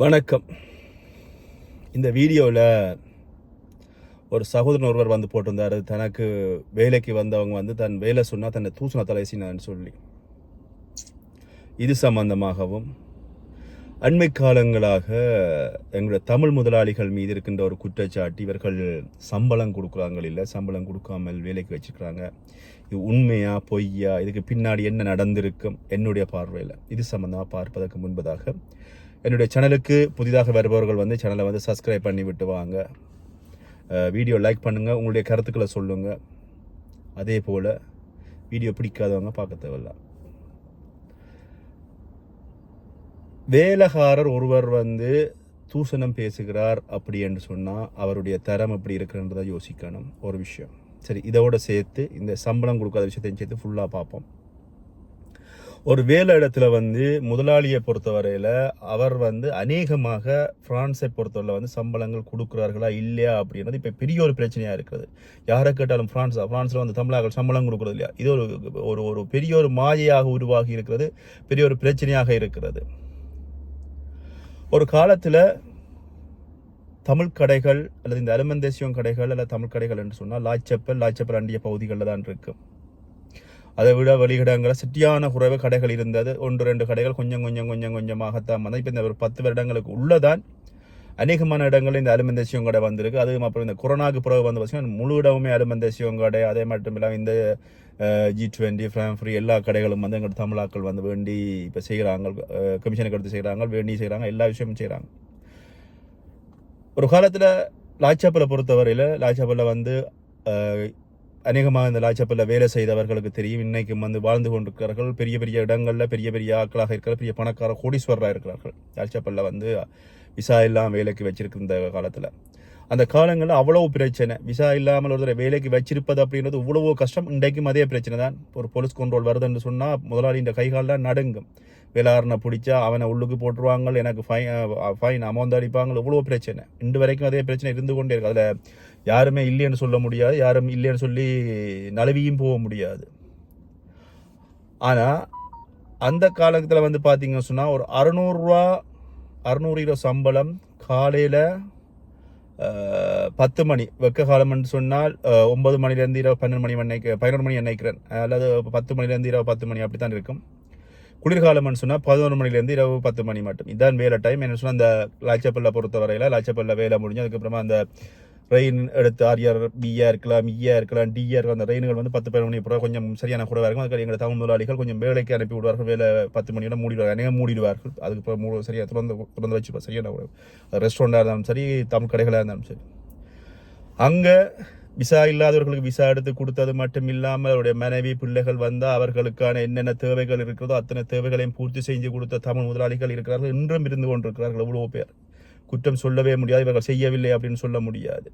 வணக்கம். இந்த வீடியோவில் ஒரு சகோதரன் ஒருவர் வந்து போட்டிருந்தாரு. தனக்கு வேலைக்கு வந்தவங்க வந்து தன் வேலை சொன்னால் தன்னை தூசண தலைசினான்னு சொல்லி. இது சம்பந்தமாகவும் அண்மை காலங்களாக எங்களுடைய தமிழ் முதலாளிகள் மீது இருக்கின்ற ஒரு குற்றச்சாட்டு இவர்கள் சம்பளம் கொடுக்குறாங்க இல்லை சம்பளம் கொடுக்காமல் வேலைக்கு வச்சுக்கிறாங்க இது உண்மையா பொய்யா இதுக்கு பின்னாடி என்ன நடந்திருக்கும் என்னுடைய பார்வையில். இது சம்பந்தமாக பார்ப்பதற்கு முன்பதாக என்னுடைய சேனலுக்கு புதிதாக வருபவர்கள் வந்து சேனலை வந்து சப்ஸ்கிரைப் பண்ணி விட்டு வாங்க. வீடியோ லைக் பண்ணுங்கள் உங்களுடைய கருத்துக்களை சொல்லுங்கள் அதே போல் வீடியோ பிடிக்காதவங்க பார்க்க தேவையில்ல. வேலைக்காரர் ஒருவர் வந்து தூசணம் பேசுகிறார் அப்படி என்று சொன்னால் அவருடைய தரம் எப்படி இருக்குன்றதை யோசிக்கணும். ஒரு விஷயம். சரி இதோடு சேர்த்து இந்த சம்பளம் கொடுக்காத விஷயத்தையும் சேர்த்து ஃபுல்லாக பார்ப்போம். ஒரு வேலை இடத்துல வந்து முதலாளியை பொறுத்தவரையில் அவர் வந்து அநேகமாக ஃப்ரான்ஸை பொறுத்தவரையில் வந்து சம்பளங்கள் கொடுக்குறார்களா இல்லையா அப்படின்றது இப்போ பெரிய ஒரு பிரச்சனையாக இருக்கிறது. யாரை கேட்டாலும் பிரான்ஸ் ஃப்ரான்ஸில் வந்து தமிழர்கள் சம்பளம் கொடுக்குறது இல்லையா? இது ஒரு ஒரு ஒரு பெரிய ஒரு மாயையாக உருவாகி இருக்கிறது பெரிய ஒரு பிரச்சனையாக இருக்கிறது. ஒரு காலத்தில் தமிழ் கடைகள் அல்லது இந்த அலுமந்தேசியம் கடைகள் அல்லது தமிழ் கடைகள் என்று சொன்னால் லாய்ச்சப்பல் லாய்ச்சப்பல் அண்டிய பகுதிகளில் தான் இருக்கும் அதை விட வெளியிடங்களில் சிட்டியான குறைவு கடைகள் இருந்தது. ஒன்று ரெண்டு கடைகள் கொஞ்சம் கொஞ்சம் கொஞ்சம் கொஞ்சமாகத்தான் வந்து இப்போ இந்த ஒரு பத்து வருடங்களுக்கு உள்ளதான் அநேகமான இடங்களில் இந்த அலுமந்தேசியம் கடை வந்திருக்கு. அதுவும் அப்புறம் இந்த கொரோனாக்கு பிறகு வந்து பார்த்தீங்கன்னா முழு இடமுமே அலுமந்தேசியம் கடை. அதே மட்டும் இல்லாமல் இந்த ஜி டுவெண்ட்டி ஃப்ராம் ஃப்ரீ எல்லா கடைகளும் வந்து எங்கள் தமிழாக்கள் வந்து வேண்டி இப்போ செய்கிறாங்க கமிஷனுக்கு எடுத்து செய்கிறாங்க வேண்டி செய்கிறாங்க எல்லா விஷயமும் செய்கிறாங்க ஒரு காலத்தில் லாய்ச்சாப்பலை பொறுத்தவரையில் லாய்ச்சாப்பலில் வந்து அநேகமாக இந்த லாச்சப்பில் வேலை செய்தவர்களுக்கு தெரியும். இன்றைக்கும் வந்து வாழ்ந்து கொண்டிருக்கிறார்கள். பெரிய பெரிய இடங்களில் பெரிய பெரிய ஆட்களாக இருக்கிற பெரிய பணக்கார கோடீஸ்வரராக இருக்கிறார்கள். லாச்சப்பில் வந்து விசா இல்லாமல் வேலைக்கு வச்சிருக்கிற இந்த காலத்தில். அந்த காலங்களில் அவ்வளோ பிரச்சனை. விசா இல்லாமல் ஒருத்தரை வேலைக்கு வச்சிருப்பது அப்படின்றது இவ்வளவோ கஷ்டம். இன்றைக்கும் அதே பிரச்சனை தான் ஒரு போலீஸ் கண்ட்ரோல் வருதுன்னு சொன்னால் முதலாளி இந்த கைகாலெலாம் நடுங்கும். வேளாறுனை பிடிச்சா அவனை உள்ளுக்கு போட்டுருவாங்க. எனக்கு ஃபைன் ஃபைன் அமௌண்ட் அடிப்பாங்க. இவ்வளோ பிரச்சனை. இன்று வரைக்கும் அதே பிரச்சனை இருந்து கொண்டே இருக்குது அதில் யாருமே இல்லைன்னு சொல்ல முடியாது யாரும் இல்லைன்னு சொல்லி நழுவியும் போக முடியாது. ஆனால் அந்த காலத்தில் வந்து பார்த்தீங்கன்னு சொன்னால் ஒரு அறநூறுரூவா அறநூறு கிலோ சம்பளம் காலையில் பத்து மணி வெக்க காலம்னு சொன்னால் ஒன்பது மணிலேருந்து இரவு பன்னெண்டு மணி நினைக்க பதினொரு மணி நினைக்கிறேன் அல்லது பத்து மணிலேருந்து இரவு பத்து மணி அப்படி தான் இருக்கும் குளிர்காலம்னு சொன்னால் பதினொரு மணிலேருந்து இரவு பத்து மணி மட்டும். இதான் வேலை டைம் என்ன சொன்னால் அந்த லாச்சப்பல்ல பொறுத்தவரையில் லாச்சப்பல்ல வேலை முடிஞ்சு அதுக்கப்புறமா அந்த ரெயின் எடுத்து ஆர்ஆர் பிஆ இருக்கலாம் இஆ இருக்கலாம் டிஆர் இருக்கலாம். அந்த ரெயின்கள் வந்து பத்து பதினொன்று மணி கொஞ்சம் சரியான கூட இருக்கும். அதுக்கு எங்கள் தமிழ் முதலாளிகள் கொஞ்சம் வேலைக்கு அனுப்பி விடுவார்கள். வேலை பத்து மணியோட மூடிடுவார்கள். அநேகம் மூடிடுவார்கள். அதுக்கு அப்புறம் சரியாக திறந்து திறந்து வச்சு சரியான ரெஸ்டாரண்ட்டாக இருந்தாலும் சரி தமிழ் கடைகளாக இருந்தாலும் சரி. அங்கே விசா இல்லாதவர்களுக்கு விசா எடுத்து கொடுத்தது மட்டும் இல்லாமல் அவருடைய மனைவி பிள்ளைகள் வந்தால் அவர்களுக்கான என்னென்ன தேவைகள் இருக்கிறதோ அத்தனை தேவைகளையும் பூர்த்தி செஞ்சு கொடுத்த தமிழ் முதலாளிகள் இருக்கிறார்கள். இன்றும் இருந்து கொண்டிருக்கிறார்கள் எவ்வளோ பேர். குற்றம் சொல்லவே முடியாது இவர்கள் செய்யவில்லை அப்படின்னு சொல்ல முடியாது.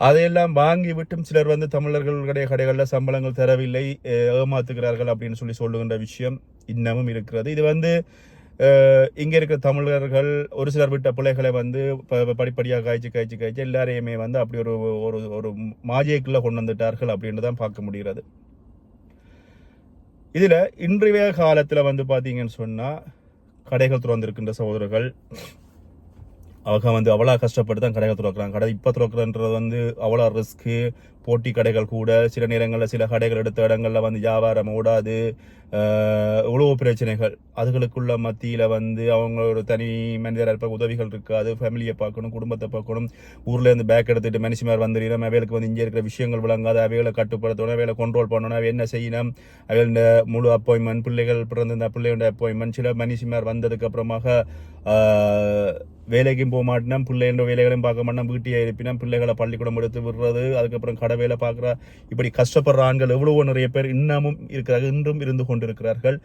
அதையெல்லாம் வாங்கி விட்டும் சிலர் வந்து தமிழர்களுடைய கடைகளில் சம்பளங்கள் தரவில்லை ஏமாத்துகிறார்கள் அப்படின்னு சொல்லி சொல்லுகின்ற விஷயம் இன்னமும் இருக்கிறது. இது வந்து இங்கே இருக்கிற தமிழர்கள் ஒரு சிலர் விட்ட பிள்ளைகளை வந்து ப- படிப்படியாக காய்ச்சி காய்ச்சி காய்ச்சி எல்லாரையுமே வந்து அப்படி ஒரு ஒரு ஒரு மாஜியக்குள்ளே கொண்டு வந்துட்டார்கள் அப்படின்னு தான் பார்க்க முடிகிறது. இதில் இன்றைய காலத்தில் வந்து பார்த்தீங்கன்னு சொன்னால் கடைகள் திறந்திருக்கின்ற சகோதரர்கள் அவங்க வந்து அவ்வளோ கஷ்டப்பட்டு தான் கடையை திறக்கிறாங்க கடை இப்போ திறக்கிறன்றது வந்து அவ்வளோ ரிஸ்க்கு போட்டி கடைகள் கூட சில நேரங்களில் சில கடைகள் எடுத்த இடங்களில் வந்து வியாபாரம் ஓடாது உழவு பிரச்சனைகள். அதுகளுக்குள்ள மத்தியில் வந்து அவங்க ஒரு தனி மனிதராக இருப்ப உதவிகள் இருக்காது. ஃபேமிலியை பார்க்கணும் குடும்பத்தை பார்க்கணும். ஊர்லேருந்து பேக் எடுத்துகிட்டு மனுஷமார் வந்துடும் அவைகளுக்கு வந்து இங்கே இருக்கிற விஷயங்கள் விளங்காது. அவைகளை கட்டுப்படுத்தணும் அவைகளை கண்ட்ரோல் பண்ணணும். அவை என்ன செய்யணும்? அவைகள முழு அப்பாயின்மெண்ட் பிள்ளைகள் பிறந்த இந்த பிள்ளையோட அப்பாயின்மெண்ட் சில மனுஷமார் வந்ததுக்கு அப்புறமாக வேலைக்கும் போக மாட்டேன். பிள்ளைகளோட வேலைகளையும் பார்க்க மாட்டேன். வீட்டையே இருப்பினா பிள்ளைகளை பள்ளிக்கூடம் எடுத்து விடுறது. அதுக்கப்புறம் கடை வேலை பார்க்குற. இப்படி கஷ்டப்படுற ஆண்கள் எவ்வளவோ நிறைய பேர் இன்னமும் இருக்கிறார்கள் இன்றும் இருந்து கொண்டிருக்கிறார்கள்.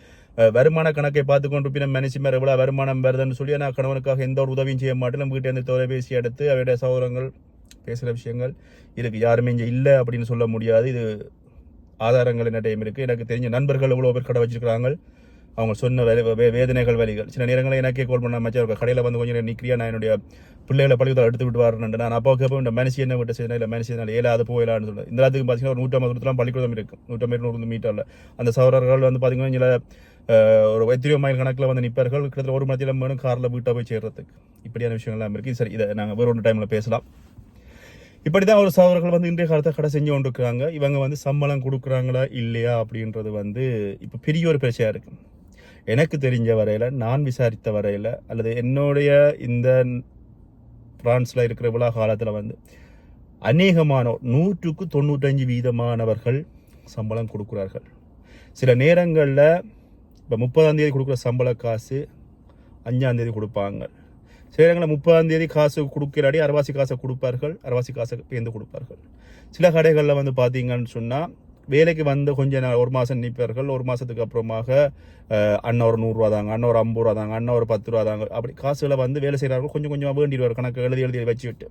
வருமான கணக்கை பார்த்து கொண்டு பின்ன மனுஷி மேலே எவ்வளோ வருமானம் வருதுன்னு சொல்லி நான் கணவனுக்காக எந்த ஒரு உதவியும் செய்ய மாட்டேன். வீட்டிலேருந்து தொலைபேசி எடுத்து அவருடைய சகோதரங்கள் பேசுகிற விஷயங்கள் இதுக்கு யாருமே இங்கே இல்லை அப்படின்னு சொல்ல முடியாது. இது ஆதாரங்கள் என்ன டைம் இருக்குது எனக்கு தெரிஞ்ச நண்பர்கள் எவ்வளோ பேர் கடை வச்சிருக்கிறாங்க. அவங்க சொன்ன வே வே- வேதனைகள் வலிகள் சில நேரங்களில் எனக்கே கால் பண்ண மச்சான் கடையில் வந்து கொஞ்சம் நேரம் நிற்கிறியா நான் என்னுடைய பிள்ளைகளை பள்ளிக்கூடம் எடுத்து விட்டு நான் அப்போ கேட்போம் இந்த மனுஷன் என்ன விட்டு செய்யணும் இல்லை மனுஷன் என்னால் ஏழாவது போயிடலான்னு சொல்லுவேன் இந்த இடத்துக்கு பார்த்தீங்கன்னா ஒரு நூற்றம்பது தூரத்துலாம் பள்ளிக்கூடம் இருக்கும். நூற்றம்பது நூறு மீட்டரில் அந்த சகோதரர்கள் வந்து பார்த்தீங்கன்னா இதில் ஒரு எத்தனையோ மைல் கணக்கில் வந்து நிற்பார்கள். கிட்டத்தட்ட ஒரு மணி நேரம் வேணும் காரில் வீட்டாக போய் சேர்றதுக்கு. இப்படியான விஷயங்கள்லாம் இருக்குது சரி இதை நாங்கள் வேறு ஒன்று டைமில் பேசலாம். இப்படி தான் ஒரு சகோதரர்கள் வந்து இன்றைய காலத்தை கடை செஞ்சு கொண்டு இருக்கிறாங்க இவங்க வந்து சம்பளம் கொடுக்குறாங்களா? இல்லையா? அப்படின்றது வந்து இப்போ பெரிய ஒரு பிரச்சனையாக இருக்குது எனக்கு தெரிஞ்ச வரையில் நான் விசாரித்த வரையில் அல்லது என்னுடைய இந்த பிரான்ஸில் இருக்கிற விழா காலத்தில் வந்து அநேகமானோர் நூற்றுக்கு தொண்ணூற்றஞ்சு வீதமானவர்கள் சம்பளம் கொடுக்குறார்கள். சில நேரங்களில் இப்போ முப்பதாந்தேதி கொடுக்குற சம்பள காசு அஞ்சாந்தேதி கொடுப்பாங்க. சில இடங்களில் முப்பதாந்தேதி காசு கொடுக்கிறாடி அரவாசி காசை கொடுப்பார்கள் அரவாசி காசை பேர்ந்து கொடுப்பார்கள். சில கடைகளில் வந்து பார்த்தீங்கன்னு சொன்னால் வேலைக்கு வந்து கொஞ்ச நாள் ஒரு மாதம் நிற்பார்கள் ஒரு மாதத்துக்கு அப்புறமாக அஹ், அண்ணன் ஒரு நூறுரூவா தாங்க அண்ணன் ஒரு ஐம்பது ரூபா தாங்க அண்ணன் ஒரு பத்து ரூபா தாங்க. அப்படி காசுகளை வந்து வேலை செய்கிறார்கள் கொஞ்சம் கொஞ்சமாக வேண்டிடுவார் கணக்கு எழுதி எழுதி வச்சுவிட்டு.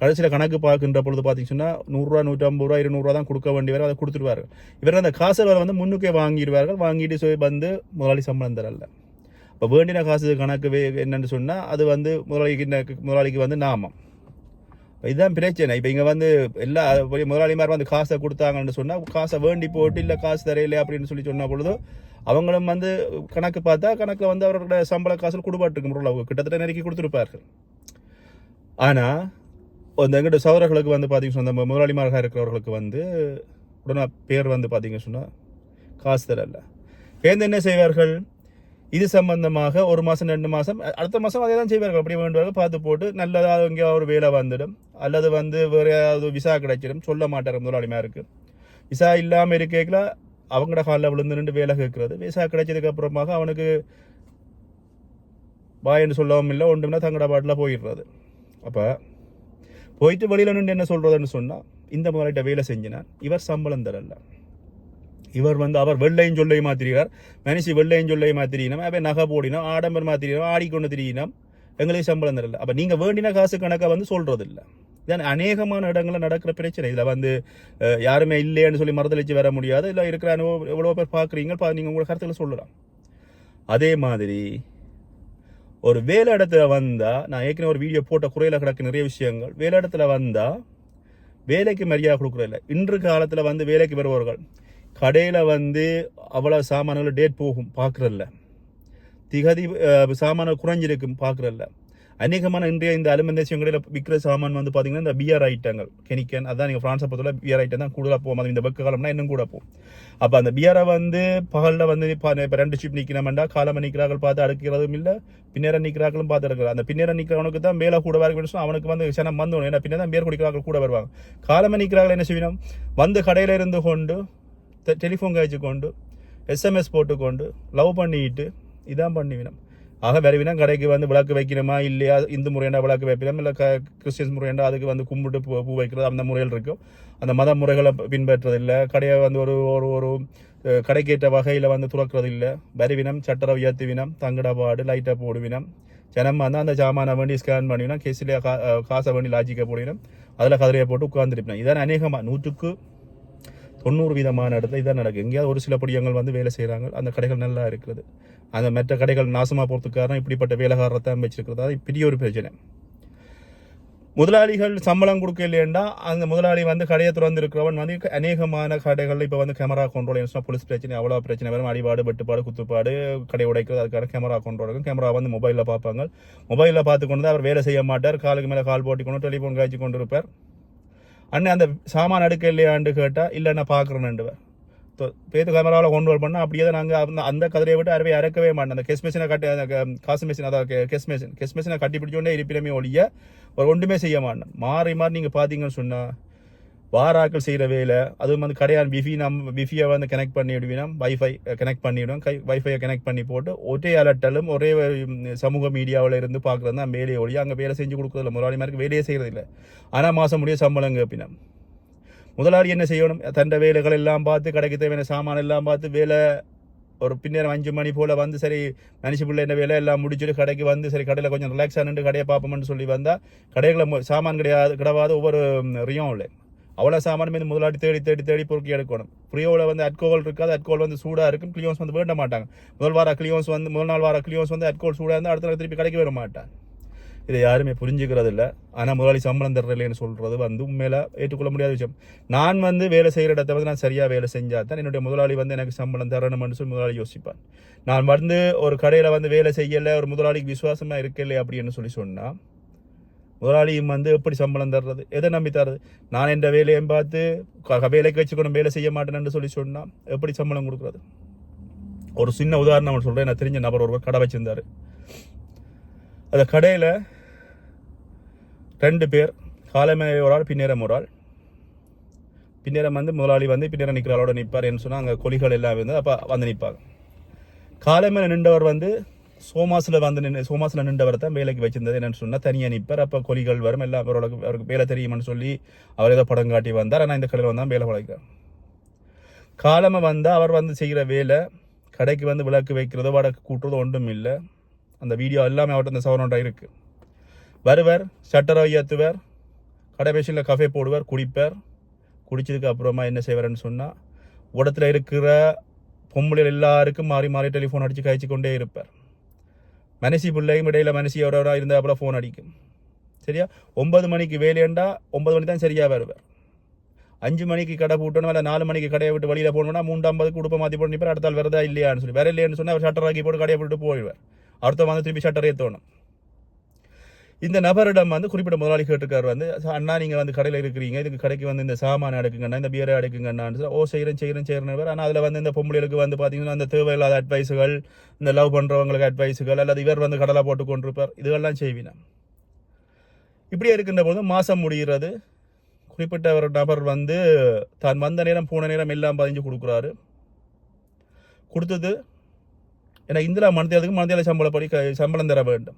கடைசியில் கணக்கு பார்க்கின்ற பொழுது பார்த்தீங்கன்னா நூறுரூவா நூற்றம்பது ரூபா இருநூறுவா தான் கொடுக்க வேண்டியவர் அதை கொடுத்துருவார்கள் இவர் அந்த காசுகளை வந்து முன்னுக்கே வாங்கிடுவார்கள். வாங்கிட்டு சொல்லி வந்து முதலாளி சம்பளம் தரல இப்போ வேண்டின காசு கணக்கு என்னென்னு சொன்னால் அது வந்து முதலாளிக்கு முதலாளிக்கு வந்து நாமம். இதுதான் பிரச்சனை. இப்போ இங்கே வந்து எல்லா பெரிய முதலாளிமார் வந்து காசை கொடுத்தாங்கன்னு சொன்னால் காசை வேண்டி போட்டு இல்லை காசு தரையில அப்படின்னு சொல்லி சொன்ன பொழுது அவங்களும் வந்து கணக்கு பார்த்தா கணக்கில் வந்து அவர்களோட சம்பள காசில் கொடுப்பாட்டுருக்கு முறையில் கிட்டத்தட்ட நெருக்கி கொடுத்துருப்பார்கள். ஆனால் அந்த எங்கிட்ட சௌரர்களுக்கு வந்து பார்த்தீங்கன்னு சொன்ன முதலாளிமாராக இருக்கிறவர்களுக்கு வந்து உடனே பேர் வந்து பார்த்தீங்கன்னு சொன்னால் காசு தரல. சேர்ந்து என்ன செய்வார்கள்? இது சம்பந்தமாக ஒரு மாதம் ரெண்டு மாதம் அடுத்த மாதம் அதே தான் செய்வார்கள். அப்படி வேண்டுவார்கள். பார்த்து போட்டு நல்லதாக இங்கே ஒரு வேலை வந்துடும். அல்லது வந்து வேறு ஏதாவது விசா கிடைச்சிடும். சொல்ல மாட்டார் முதலாளிமாருக்கு. விசா இல்லாமல் இருக்கேக்கல அவங்களோட காலில் விழுந்து நின்று வேலை கேட்கறது. விசா கிடைச்சதுக்கு அப்புறமாக அவனுக்கு வாயன்னு சொல்லவும் இல்லை. ஒன்றும்னா தங்கட பாட்டில் போயிடுறது அப்போ போயிட்டு வெளியில் நின்று என்ன சொல்கிறதுன்னு சொன்னால் இந்த முதலாளிட்ட வேலை செஞ்சினான் இவர் சம்பளம் தரல. இவர் வந்து அவர் வெள்ளையும் சொல்லையும் மாத்திரிகிறார் மனுஷி வெள்ளையும் சொல்லை மாத்திரினோம் அவன் நகை போடினோம். ஆடம்பர் மாத்திரினோம் ஆடிக்கொண்டு திரியினோம். எங்களுக்கு சம்பளம் தரல. அப்போ நீங்கள் வேண்டின காசு கணக்கை வந்து சொல்கிறது இல்லை இதான் அநேகமான இடங்களில் நடக்கிற பிரச்சனை. இதில் வந்து யாருமே இல்லைன்னு சொல்லி மறுதளிச்சு வர முடியாது. இல்லை இருக்கிற அனுபவம் எவ்வளோ பேர் பார்க்குறீங்க நீங்கள் உங்களோட கருத்துக்களை சொல்லலாம். அதே மாதிரி ஒரு வேலை இடத்துல வந்தால் நான் ஏற்கனவே ஒரு வீடியோ போட்ட குறையில் கிடக்கு நிறைய விஷயங்கள். வேலை இடத்துல வந்தால் வேலைக்கு மரியாதை கொடுக்குறதில்ல. இன்று காலத்தில் வந்து வேலைக்கு வருபவர்கள். கடையில் வந்து அவ்வளோ சாமான்கள் டேட் போகும் பார்க்குறதில்ல. திகதி சாமான்கள் குறைஞ்சிருக்கும் பார்க்குறதில்ல. அநேகமான இன்றைய இந்த அலுமினியம் கடையில் விற்கிற சாமான் வந்து பார்த்தீங்கன்னா இந்த பியர் ஐட்டங்கள். கெனிக்கன் அதான் நீங்கள் ஃப்ரான்ஸை பொறுத்தவரை பியர் ஐட்டம் தான் கூடுதலாக போகும். அது இந்த வெக்க காலம்னா இன்னும் கூட போகும். அப்போ அந்த பியரை வந்து பகலில் வந்து இப்போ ரெண்டு ஷிப் நிற்கணும்டா காலம் நிற்கிறார்கள் பார்த்து அடுக்கிறதும் இல்லை பின்னேற நிற்கிறார்களும் பார்த்து அடுக்கிறது அந்த பின்னேற நிற்கிறவனுக்கு தான் மேலே கூட வருதுன்னு அவனுக்கு வந்து சனம் வந்து ஏன்னா பின்னே தான் பேர் குடிக்கிறார்கள் கூட வருவாங்க. காலமாக நிற்கிறார்கள் என்ன செய்யணும்? வந்து கடையில் இருந்து கொண்டு டெலிஃபோன் காய்ச்சி கொண்டு எஸ்எம்எஸ் போட்டுக்கொண்டு லவ் பண்ணிட்டு இதான் பண்ணிவினம் ஆக விரைவினம் கடைக்கு வந்து விளக்கு வைக்கணுமா இல்லையா இந்து முறையண்டா விளக்கு வைப்பினம் இல்லை க கிறிஸ்டியன்ஸ் முறையண்டா அதுக்கு வந்து கும்பிட்டு பூ பூ வைக்கிறது அந்த முறைகள் இருக்கும். அந்த மத முறைகளை பின்பற்றதில்லை கடையை வந்து ஒரு ஒரு ஒரு கடைக்கேற்ற வகையில் வந்து துறக்கிறது இல்லை வரிவினம் சட்டரை உயர்த்துவினம் தங்கடபாடு லைட்டை போடுவினம் ஜனம் வந்து அந்த சாமானை வேண்டி ஸ்கேன் பண்ணிவினா கேஸில் கா காசை வேண்டி லாஜிக்கை போடுவினம் அதில் கதிரையை போட்டு உட்கார்ந்துருப்பினோம். இதான் அநேகமாக நூற்றுக்கு தொண்ணூறு வீதமான இடத்துல இதான் நடக்கும் எங்கேயாவது ஒரு சில படியங்கள் வந்து வேலை செய்கிறாங்க அந்த கடைகள் நல்லா இருக்கிறது அந்த மற்ற கடைகள் நாசமாக போகிறதுக்கு காரணம் இப்படிப்பட்ட வேலைக்காரத்தை அமைச்சிருக்கிறது. அது பெரிய ஒரு பிரச்சனை. முதலாளிகள் சம்பளம் கொடுக்க இல்லையண்டா அந்த முதலாளி வந்து கடையை திறந்து இருக்கிறவன் வந்து அநேகமான கடைகளில் இப்போ வந்து கேமரா கண்ட்ரோல் என்ன போலீஸ் பிரச்சனை அவ்வளோ பிரச்சனை. வரும் அடிபாடு வெட்டுப்பாடு குத்துப்பாடு கடை உடைக்கிறது அதுக்கான கேமரா கண்ட்ரோல் இருக்கும். கேமரா வந்து மொபைலில் பார்ப்பாங்க. மொபைலில் பார்த்து கொண்டு தான் அவர் வேலை செய்ய மாட்டார். காலுக்கு மேலே கால் போட்டி கொண்டு டெலிஃபோன் காய்ச்சி கொண்டு இருப்பார். அண்ணன் அந்த சாமான் அடுக்க இல்லையான்னு கேட்டால் இல்லை நான் பார்க்குறேன்னுவர் பேத்து கேமராவில் கொண்டு பண்ணால் அப்படியே தான் நாங்கள் அந்த அந்த கதிரையை விட்டு அறவே அறக்கவே மாட்டோம். அந்த கெஸ் மிஷினை கட்டி அந்த காசு மிஷின் அதாவது கெஸ் மிஷின் கெஸ் மிஷினை கட்டி பிடிச்சோன்னே இருப்பிடமே ஒழிய ஒரு ஒன்றுமே செய்ய மாட்டேன் மாறி மாறி நீங்கள் பார்த்தீங்கன்னு சொன்னால் வாராக்கள் செய்கிற வேலை அதுவும் வந்து கடையான் விஃபி நம்ம விஃபியை வந்து கனெக்ட் பண்ணி வைஃபை கனெக்ட் பண்ணிவிடும் கை வைஃபையை கனெக்ட் பண்ணி போட்டு ஒரே அலட்டலும் ஒரே சமூக மீடியாவில் இருந்து பார்க்குறது தான் வேலையை ஒழிய அங்கே வேலை செஞ்சு கொடுக்குறதில்ல. முதலாளி மாதிரி வேலையே செய்கிறது இல்லை ஆனால் மாதம் முடிய சம்பளம் கேப்பினா முதலாளி என்ன செய்யணும்? தண்ட வேலைகள் எல்லாம் பார்த்து கடைக்கு தேவையான சாமான எல்லாம் பார்த்து வேலை ஒரு பின்னேரம் அஞ்சு மணி போல் வந்து சரி மனுஷி பிள்ளை என்ன வேலை எல்லாம் முடிச்சுட்டு கடைக்கு வந்து சரி கடையில் கொஞ்சம் ரிலாக்ஸாக நின்று கடையை பார்ப்போம்னு சொல்லி வந்தால் கடைகளை சாமான் கிடையாது கிடவாத ஒவ்வொரு ரியும் இல்லை. அவ்வளோ சாமான் மீது முதலாளி தேடி தேடி தேடி பொறுக்கி எடுக்கணும். ப்ரியோவில் வந்து அட்கோவல் இருக்காது அட்கோல் வந்து சூடாக இருக்கும் கிளியோன்ஸ் வந்து வேண்ட மாட்டாங்க. முதல் வார கிளியோன்ஸ் வந்து முதல் நாள் வார கிளியோன்ஸ் வந்து அட்கோல் சூடாக இருந்தால் அடுத்த நாள் திருப்பி கிடைக்க வர மாட்டான் இதை யாருமே புரிஞ்சுக்கிறது இல்லை. ஆனால் முதலாளி சம்பளம் தரலைன்னு சொல்கிறது வந்து உண்மையில ஏற்றுக்கொள்ள முடியாத விஷயம். நான் வந்து வேலை செய்கிற இடத்த வந்து நான் சரியாக வேலை செஞ்சால் தான் என்னுடைய முதலாளி வந்து எனக்கு சம்பளம் தரணும்னு சொல்லி முதலாளி யோசிப்பான் நான் வந்து ஒரு கடையில் வந்து வேலை செய்யலை ஒரு முதலாளிக்கு விசுவாசமாக இருக்கலை அப்படின்னு சொல்லி சொன்னால் முதலாளியும் வந்து எப்படி சம்பளம் தர்றது? எதை நம்பி தர்றது? நான் என்ற வேலையும் பார்த்து க- வேலைக்கு வச்சுக்கணும் வேலை செய்ய மாட்டேன்னு சொல்லி சொன்னால் எப்படி சம்பளம் கொடுக்குறது? ஒரு சின்ன உதாரணம் சொல்கிறேன் நான் தெரிஞ்ச நபர் ஒருவர் கடை வச்சுருந்தார். அந்த கடையில் ரெண்டு பேர் காலமே ஒரு ஆள் பின்னேரம் ஒரு ஆள் பின்னேரம் வந்து முதலாளி வந்து பின்னேரம் நிற்கிற ஆளோட நிற்பார் என்று சொன்னால் அங்கே கொலிகள் எல்லாம் வந்து அப்போ வந்து நிற்பாங்க. காலமே நின்றவர் வந்து சோமாஸில் வந்து நின்று சோமாஸில் நின்றவரை தான் வேலைக்கு வச்சிருந்தது என்னென்னு சொன்னால் தனியாக நிற்பார் அப்போ கொலிகள் வரும் எல்லாம் அவரோட அவருக்கு வேலை தெரியுமான்னு சொல்லி அவர் ஏதோ படம் காட்டி வந்தார். ஆனால் இந்த கடையில் வந்தால் வேலை பழகிறார் காலமாக வந்தால் அவர் வந்து செய்கிற வேலை கடைக்கு வந்து விளக்கு வைக்கிறதோ வடக்கு கூட்டுறதோ ஒன்றும் இல்லை. அந்த வீடியோ எல்லாமே அவர்கிட்ட இந்த சவரண்டா இருக்குது வருவர் ஷட்டரை ஏற்றுவர் கடை பேஷனில் கஃபே போடுவார் குடிப்பார். குடிச்சதுக்கு அப்புறமா என்ன செய்வார்னு சொன்னால் உடத்துல இருக்கிற பொம்பளை எல்லாருக்கும் மாறி மாறி டெலிஃபோன் அடித்து கழிச்சு கொண்டே இருப்பார். மனசி பிள்ளையும் இடையில மனசி அவரோட இருந்தாப்புல ஃபோன் அடிக்கும். சரியா? ஒன்பது மணிக்கு வேலையண்டா ஒன்பது மணி தான் சரியாக வருவார். அஞ்சு மணிக்கு கடை போட்டணும் இல்லை நாலு மணிக்கு கடையை விட்டு வெளியில் போகணும்னா மூன்று ஐம்பது உடுப்பை மாற்றி போட்டு நிற்பார் அடுத்தால் வரதா இல்லையான்னு சொல்லி. வேற இல்லையான்னு சொன்னால் அவர் ஷட்டர் ஆக்கி போட்டு கடையை போட்டு போயிடுவார். அடுத்த வந்து திருப்பி ஷட்டர் ஏற்றணும் இந்த நபரிடம் வந்து குறிப்பிட்ட முதலாளி கேட்டிருக்காரு வந்து அண்ணா நீங்கள் வந்து கடையில் இருக்கிறீங்க. இதுக்கு கடைக்கு வந்து இந்த சாமான அடுக்குங்கண்ணா இந்த பியரை அடுக்குங்கண்ணான்னு சொல்லி, ஓ செய்கிறேன் செய்கிறேன் செய்கிறேன் ஆனால் அதில் வந்து இந்த பொம்பளைகளுக்கு வந்து பார்த்தீங்கன்னா அந்த தேவையில்லாத அட்வைஸுகள் இந்த லவ் பண்ணுறவங்களுக்கு அட்வைஸுகள் அல்லது இவர் வந்து கடலை போட்டு கொண்டிருப்பார் இதுவெல்லாம் செய்வினா. இப்படி இருக்கின்ற போது மாதம் முடிகிறது. குறிப்பிட்ட ஒரு நபர் வந்து தான் வந்த நேரம் போன நேரம் எல்லாம் பதிஞ்சு கொடுக்குறாரு. கொடுத்தது ஏன்னா இந்திரா மனத்தியாளத்துக்கு மனத்தியால சம்பளப்படி க- சம்பளம் தர வேண்டும்.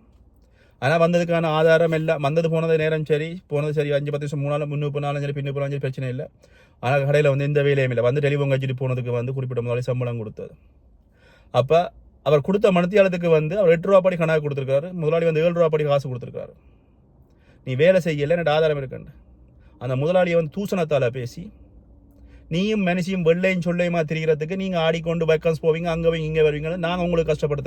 ஆனால் வந்ததுக்கான ஆதாரம் எல்லாம் வந்தது போனது நேரம் சரி போனது சரி. அஞ்சு பத்து நிமிஷம் மூணு நாள் முன்னூறு நாலும் சரி பின்னு போனாலும் சரி பிரச்சனை இல்லை. ஆனால் கடையில் வந்து எந்த வேலையும் இல்லை. வந்து டெலிஃபோன் கட்சிட்டு போனதுக்கு வந்து குறிப்பிட்ட முதலாளி சம்பளம் கொடுத்தது அப்போ அவர் கொடுத்த மனத்தியாளத்துக்கு வந்து அவர் எட்டு ரூபா படி கணக்கு கொடுத்துருக்காரு. முதலாளி வந்து ஏழு ரூபா படி காசு கொடுத்துருக்காரு. நீ வேலை செய்யலை எனக்கு ஆதாரம் இருக்கண்டு அந்த முதலாளியை வந்து தூசணத்தால் பேசி நீயும் மனுஷியும் வெள்ளையும் சொல்லையுமா திரிகிறதுக்கு நீங்கள் ஆடிக்கொண்டு வைக்கன்ஸ் போவீங்க அங்கே போய் இங்கே வருவீங்கன்னு நாங்கள் உங்களுக்கு கஷ்டப்பட்டு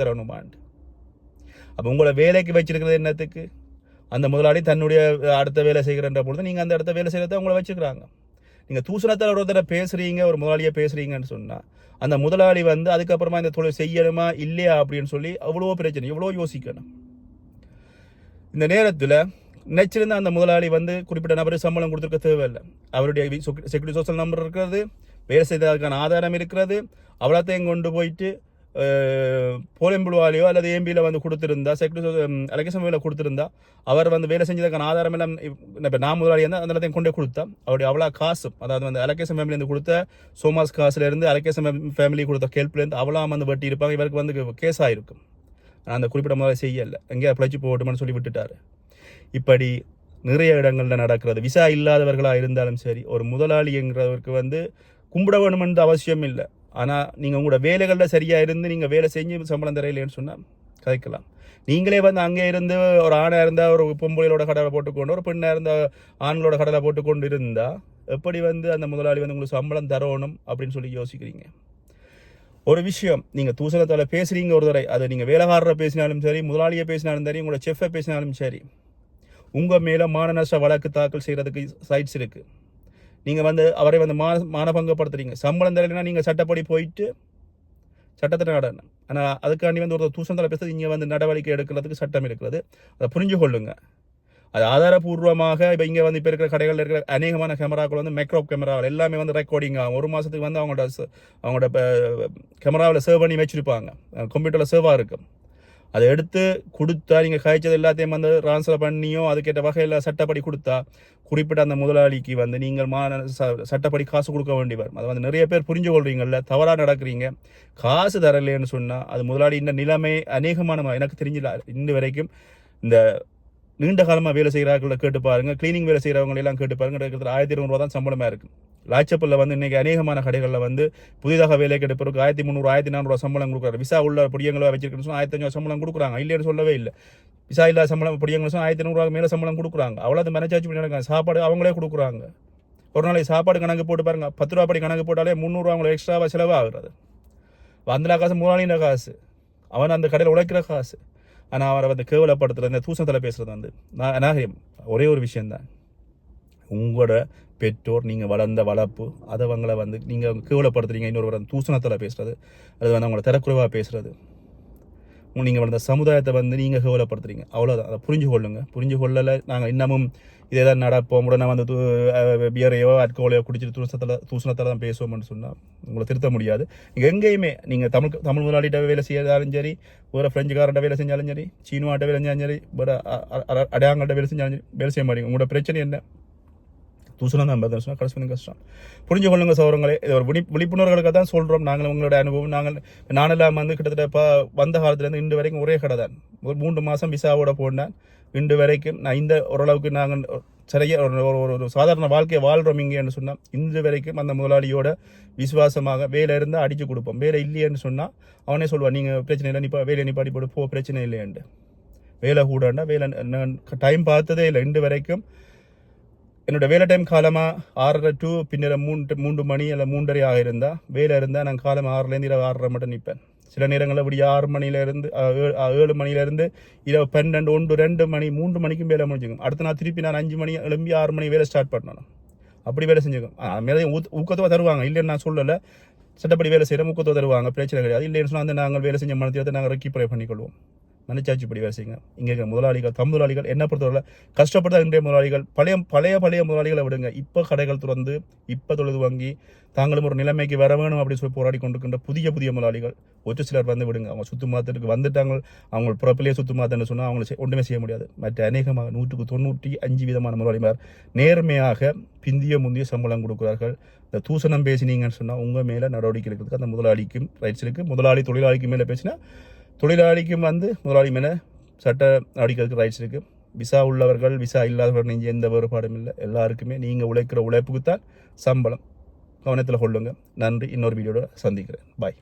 அப்போ உங்களை வேலைக்கு வச்சிருக்கிறது என்னத்துக்கு? அந்த முதலாளி தன்னுடைய அடுத்த வேலை செய்கிறன்ற பொழுது நீங்கள் அந்த அடுத்த வேலை செய்கிறத உங்களை வச்சுக்கிறாங்க. நீங்கள் தூசணத்தில் ஒருத்தர பேசுகிறீங்க ஒரு முதலாளியை பேசுகிறீங்கன்னு சொன்னால் அந்த முதலாளி வந்து அதுக்கப்புறமா இந்த தொழில் செய்யணுமா இல்லையா அப்படின்னு சொல்லி அவ்வளோ பிரச்சனை எவ்வளோ யோசிக்கணும். இந்த நேரத்தில் நினைச்சிருந்த அந்த முதலாளி வந்து குறிப்பிட்ட நபருக்கு சம்பளம் கொடுத்துருக்க தேவையில்லை. அவருடைய செக்யூரிட்டி சோசியல் நம்பர் இருக்கிறது வேலை செய்ததற்கான ஆதாரம் இருக்கிறது அவ்வளோத்தையும் கொண்டு போயிட்டு போலம்புழுவாலையோ அல்லது ஏம்பியில் வந்து கொடுத்துருந்தா செக்யூரிட்டி அலகேசமையில் கொடுத்துருந்தா அவர் வந்து வேலை செஞ்சதுக்கான ஆதாரம் எல்லாம் இப்போ நான் முதலாளி இருந்தால் அந்த எல்லாத்தையும் கொண்டே கொடுத்தா அவருடைய அவ்வளோ காசு அதாவது வந்து அலகேசன் ஃபேமிலியிருந்து கொடுத்த சோமாஸ் காசுலேருந்து அலகேசன் ஃபேமிலி கொடுத்த கேள்ப்லேருந்து அவ்வளோ வந்து வட்டி இருப்பாங்க இவருக்கு வந்து கேஸ் ஆகிருக்கும் அந்த குறிப்பிட்ட முதலாளி செய்யலை எங்கேயா பிழைச்சி போகட்டும்னு சொல்லி விட்டுட்டாரு இப்படி நிறைய இடங்களில் நடக்கிறது விசா இல்லாதவர்களாக இருந்தாலும் சரி ஒரு முதலாளிங்கிறவருக்கு வந்து கும்பிட வேணுமென்ற அவசியம் இல்லை ஆனால் நீங்கள் உங்களோட வேலைகளில் சரியாக இருந்து நீங்கள் வேலை செஞ்சு சம்பளம் தரையிலேன்னு சொன்னால் கதைக்கலாம். நீங்களே வந்து அங்கே இருந்து ஒரு ஆணாக இருந்தால் ஒரு பொம்பளையோட கடலை போட்டுக்கொண்டு ஒரு பெண்ணாக இருந்தால் ஆண்களோட கடலை போட்டுக்கொண்டு இருந்தால் எப்படி வந்து அந்த முதலாளி வந்து உங்களுக்கு சம்பளம் தரணும் அப்படின்னு சொல்லி யோசிக்கிறீங்க? ஒரு விஷயம் நீங்கள் தூசணத்தில் பேசுகிறீங்க ஒரு தடவை அது நீங்கள் வேலைக்காரரை பேசினாலும் சரி முதலாளியை பேசினாலும் சரி உங்களோட செஃப்பை பேசினாலும் சரி உங்கள் மேலே மானநஷ்ட வழக்கு தாக்கல் செய்கிறதுக்கு சைட்ஸ் இருக்குது நீங்கள் வந்து அவரை வந்து மான மானபங்கப்படுத்துறீங்க. சம்பளம் தரலைன்னா நீங்கள் சட்டப்படி போயிட்டு சட்டத்தை நடணும் ஆனால் அதுக்காண்டி வந்து ஒரு தலை பேசுறது இங்கே வந்து நடவடிக்கை எடுக்கிறதுக்கு சட்டம் இருக்கிறது. அதை புரிஞ்சு கொள்ளுங்க அது ஆதாரபூர்வமாக இப்போ இங்கே வந்து இப்போ இருக்கிற கடைகளில் இருக்கிற அநேகமான கேமராக்கள் வந்து மைக்ரோ கேமராவில் எல்லாமே வந்து ரெக்கார்டிங் ஆகும். ஒரு மாதத்துக்கு வந்து அவங்களோட அவங்களோட கேமராவில் சேவ் பண்ணி வச்சுருப்பாங்க. கம்ப்யூட்டரில் சேவாக இருக்கும். அதை எடுத்து கொடுத்தா நீங்கள் காய்ச்சது எல்லாத்தையும் வந்து ட்ரான்ஸ்ஃபர் பண்ணியோ அதுக்கேற்ற வகையில் சட்டப்படி கொடுத்தா குறிப்பிட்ட அந்த முதலாளிக்கு வந்து நீங்கள் மா ச- சட்டப்படி காசு கொடுக்க வேண்டி வரும். அதை வந்து நிறைய பேர் புரிஞ்சு கொள்றீங்கல்ல தவறாக நடக்கிறீங்க. காசு தரலைன்னு சொன்னால் அது முதலாளி இந்த நிலைமை அநேகமான எனக்கு தெரிஞ்சல இன்ன வரைக்கும் இந்த நீண்ட காலமாக வேலை செய்கிறார்கள கேட்டு பாருங்கள் க்ளீனிங் வேலை செய்கிறவங்க எல்லாம் கேட்டு பாருங்க. கிட்டத்தட்ட ஆயிரத்தி இருநூறுவா தான் சம்பளமாக இருக்குது லாச்சப்பில் வந்து இன்னைக்கு அநேகமான கடைகளில் வந்து புதிதாக வேலைக்கு எடுப்பவருக்கு ஆயிரத்தி முந்நூறு ஆயிரத்தி நானூறுவா சம்பளம் கொடுக்குறாரு. விசா உள்ள பொடியங்களோ வச்சிருக்கணும் ஆயிரத்தி அஞ்சூறு சம்பளம் கொடுக்குறாங்க. இல்லைன்னு சொல்லவே இல்லை. விசா இல்லாத சம்பளம் பொடியங்களும் ஆயிரத்தி நூறுரூவா மேலே சம்பளம் கொடுக்குறாங்க. அவ்வளோ அந்த மேனேஜ் பண்ணி நடக்காங்க சாப்பாடு அவங்களே கொடுக்குறாங்க. ஒரு நாளைக்கு சாப்பாடு கணக்கு போட்டு பாருங்க. பத்து ரூபா படி கணக்கு போட்டாலே முந்நூறுரூவா அவங்களுக்கு எக்ஸ்ட்ராவாக செலவாகிறது. அந்த காசு முதலாளின காசு. அவன் அந்த கடையில் உழைக்கிற காசு. ஆனால் அவரை வந்து கேவலப்படுத்துறது இந்த தூசணத்தில் பேசுகிறது வந்து நான் நாகரிகம் ஒரே ஒரு விஷயந்தான் உங்களோட பெற்றோர் நீங்கள் வளர்ந்த வளர்ப்பு அதை அவங்கள வந்து நீங்கள் கேவலப்படுத்துறீங்க இன்னொரு தூசணத்தில் பேசுகிறது அது வந்து அவங்களோட தரக்குறைவாக பேசுகிறது நீங்கள் வளர்ந்த சமுதாயத்தை வந்து நீங்கள் கேவலப்படுத்துறீங்க. அவ்வளோதான் அதை புரிஞ்சு கொள்ளுங்கள் புரிஞ்சு கொள்ளலை நாங்கள் இன்னமும் இதே தான் நடப்போம் உடனே வந்து தூ பியரையோ ஆட்கோலையோ குடிச்சிட்டு தூசணத்தில் தூசணத்தில் தான் பேசுவோம்னு சொன்னால் உங்களை திருத்த முடியாது நீங்கள் எங்கேயுமே நீங்கள் தமிழ் தமிழ் முதலாளிகிட்ட வேலை செய்யறதாலும் சரி வேறு ஃப்ரெஞ்சுக்காரன்ட்ட வேலை செஞ்சாலும் சரி சீனுவாட்ட வேலை செஞ்சாலும் சரி வேறு அடையாங்கள்ட்ட வேலை செஞ்சாலும் சரி வேலை செய்ய மாட்டீங்க உங்களோட பிரச்சனை என்ன தூசணம் தான் பதில் சொன்னால் கடைசி கஷ்டம் புரிஞ்சு கொள்ளுங்க சௌரங்களே இது ஒரு விழி விழிப்புணர்வுகளுக்கு தான் சொல்கிறோம் நாங்கள் உங்களோட அனுபவம் நாங்கள் நானெல்லாம் வந்து கிட்டத்தட்ட இப்போ வந்த காலத்துலேருந்து இன்று வரைக்கும் ஒரே கடை தான் ஒரு மூன்று மாதம் விசாவோட போனேன் இன்று வரைக்கும் நான் இந்த ஓரளவுக்கு நாங்கள் சரியாக ஒரு ஒரு- ஒரு சாதாரண வாழ்க்கையை வாழ்கிறோம் இங்கேன்னு சொன்னால் இன்று வரைக்கும் அந்த முதலாளியோட விசுவாசமாக வேலை இருந்தால் அடித்து கொடுப்போம். வேலை இல்லையேன்னு சொன்னால் அவனே சொல்லுவான் நீங்கள் பிரச்சனை இல்லை நிப்பா வேலை நிப்பாடி போட்டு போ பிரச்சனை இல்லையாண்டு வேலை கூடாண்டா? வேலை நான் டைம் பார்த்ததே இல்லை. இன்று வரைக்கும் என்னோட வேலை டைம் காலமாக ஆறரை டூ பின்னர் மூன்று மூன்று மணி இல்லை மூன்றரை ஆக இருந்தால் வேலை இருந்தால் நான் காலம் ஆறுலேருந்து இரவு ஆறரை மட்டும் நிற்பேன். சில நேரங்களில் இப்படி ஆறு மணிலேருந்து ஏழு மணிலேருந்து இரவு பன்னெண்டு ஒன்று ரெண்டு மணி மூன்று மணிக்கும் வேலை முடிஞ்சுக்கும். அடுத்த நாள் திருப்பி நான் அஞ்சு மணி எழும்பி ஆறு மணி வேலை ஸ்டார்ட் பண்ணணும். அப்படி வேலை செஞ்சுக்கும். மேலே ஊக்கத்தோட தருவாங்க. இல்லைன்னு நான் சொல்லலை. சட்டப்படி வேலை செய்கிற ஊக்கத்தோட தருவாங்க. பிரச்சனை கிடையாது. இல்லைன்னு சொன்னால் அந்த நாங்கள் வேலை செஞ்ச மனத்தை நாங்கள் ரெக்கிப்பரை பண்ணிக்கொள்வோம். மனச்சாட்சி படி வேலை செய்யுங்க. இங்கே இருக்கிற முதலாளிகள் தம் முதலாளிகள் என்ன பொறுத்தவரை கஷ்டப்படுற இன்றைய முதலாளிகள் பழைய பழைய பழைய முதலாளிகளை விடுங்க. இப்போ கடைகள் திறந்து இப்போ தொழுது வாங்கி தாங்களும் ஒரு நிலைமைக்கு வர வேணும் அப்படின்னு சொல்லி போராடி கொண்டிருக்கின்ற புதிய புதிய முதலாளிகள் ஒரு சிலர் வந்து விடுங்க. அவங்க சுத்து மாத்தத்துக்கு வந்துட்டாங்க. அவங்க பிறப்பிலேயே சுத்து மாத்தன்னு சொன்னால் அவங்களை ஒன்றுமே செய்ய முடியாது. மற்ற அநேகமாக நூற்றுக்கு தொண்ணூற்றி அஞ்சு விதமான முதலாளிமார் நேர்மையாக பிந்திய முந்திய சம்பளம் கொடுக்குறார்கள். இந்த தூசணம் பேசினீங்கன்னு சொன்னால் உங்கள் மேலே நடவடிக்கை எடுக்கிறதுக்கு அந்த முதலாளிக்கும் ரைட்ஸ் இருக்குது முதலாளி தொழிலாளிக்கு மேலே பேசினா தொழிலாளிக்கும் வந்து முதலாளி மேலே சட்ட நடவடிக்கைக்கு ரைட்ஸ் இருக்குது விசா உள்ளவர்கள் விசா இல்லாதவர்கள் நீங்கள் எந்த வேறுபாடும் இல்லை. எல்லாருக்குமே நீங்கள் உழைக்கிற உழைப்புக்குத்தான் சம்பளம். கவனத்தில் கொள்ளுங்கள் நன்றி. இன்னொரு வீடியோட சந்திக்கிறேன். பாய்